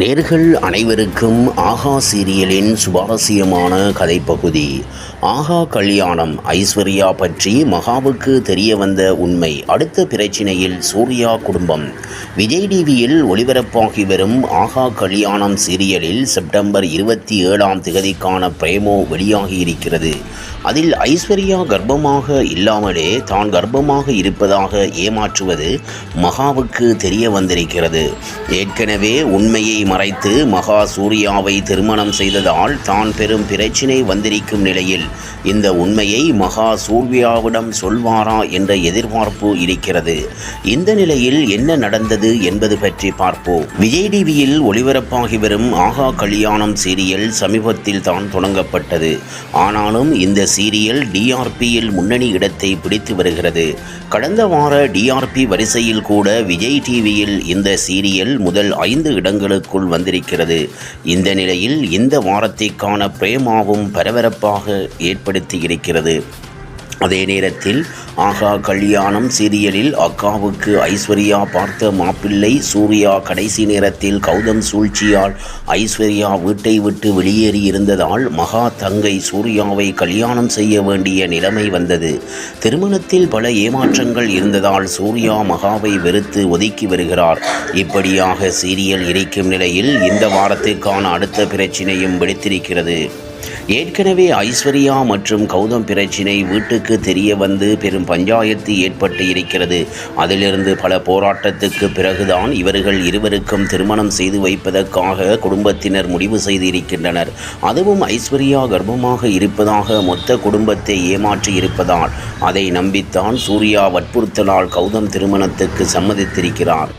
நேர்கள் அனைவருக்கும் ஆகா சீரியலின் சுவாரஸ்யமான கதைப்பகுதி. ஆஹா கல்யாணம் ஐஸ்வர்யா பற்றி மகாவுக்கு தெரிய வந்த உண்மை. அடுத்த பிரச்சினையில் சூர்யா குடும்பம். விஜய் டிவியில் ஒளிபரப்பாகி வரும் ஆஹா கல்யாணம் சீரியலில் செப்டம்பர் இருபத்தி ஏழாம் திகதிக்கான பிரேமோ வெளியாகியிருக்கிறது அதில் ஐஸ்வர்யா கர்ப்பமாக இல்லாமலே தான் கர்ப்பமாக இருப்பதாக ஏமாற்றுவது மகாவுக்கு தெரிய வந்திருக்கிறது. ஏற்கனவே உண்மையை மறைத்து மகா சூர்யாவை திருமணம் செய்ததால் தான் பெரும் பிரச்சினை வந்திருக்கும் நிலையில் இந்த உண்மையை மகா சூர்வியாவிடம் சொல்வாரா என்ற எதிர்பார்ப்பு இருக்கிறது. இந்த நிலையில் என்ன நடந்தது என்பது பற்றி பார்ப்போம். விஜய் டிவியில் ஒளிபரப்பாகி வரும் ஆகா கல்யாணம் சீரியல் சமீபத்தில் தான் தொடங்கப்பட்டது. ஆனாலும் இந்த சீரியல் டிஆர்பியில் முன்னணி இடத்தை பிடித்து வருகிறது. கடந்த வார டிஆர்பி வரிசையில் கூட விஜய் டிவியில் இந்த சீரியல் முதல் ஐந்து இடங்களுக்குள் வந்திருக்கிறது. இந்த நிலையில் இந்த வாரத்திற்கான பிரேமாவும் பரபரப்பாக ஏற்படுத்தி இருக்கிறது. அதே நேரத்தில் ஆகா கல்யாணம் சீரியலில் அக்காவுக்கு ஐஸ்வர்யா பார்த்த மாப்பிள்ளை சூர்யா கடைசி நேரத்தில் கௌதம் சூழ்ச்சியால் ஐஸ்வர்யா வீட்டை விட்டு வெளியேறி இருந்ததால் மகா தங்கை சூர்யாவை கல்யாணம் செய்ய வேண்டிய நிலைமை வந்தது. திருமணத்தில் பல ஏமாற்றங்கள் இருந்ததால் சூர்யா மகாவை வெறுத்து ஒதுக்கி வருகிறார். இப்படியாக சீரியல் இருக்கும் நிலையில் இந்த வாரத்திற்கான அடுத்த பிரச்சினையும் வெடித்திருக்கிறது. ஏற்கனவே ஐஸ்வர்யா மற்றும் கௌதம் பிரச்சினை வீட்டுக்கு தெரிய வந்து பெரும் பஞ்சாயத்து ஏற்பட்டு இருக்கிறது. அதிலிருந்து பல போராட்டத்துக்கு பிறகுதான் இவர்கள் இருவருக்கும் திருமணம் செய்து வைப்பதற்காக குடும்பத்தினர் முடிவு செய்து இருக்கின்றனர் அதுவும் ஐஸ்வர்யா கர்ப்பமாக இருப்பதாக மொத்த குடும்பத்தை ஏமாற்றி இருப்பதால் அதை நம்பித்தான் சூர்யா வற்புறுத்தலால் கௌதம் திருமணத்துக்கு சம்மதித்திருக்கிறார்.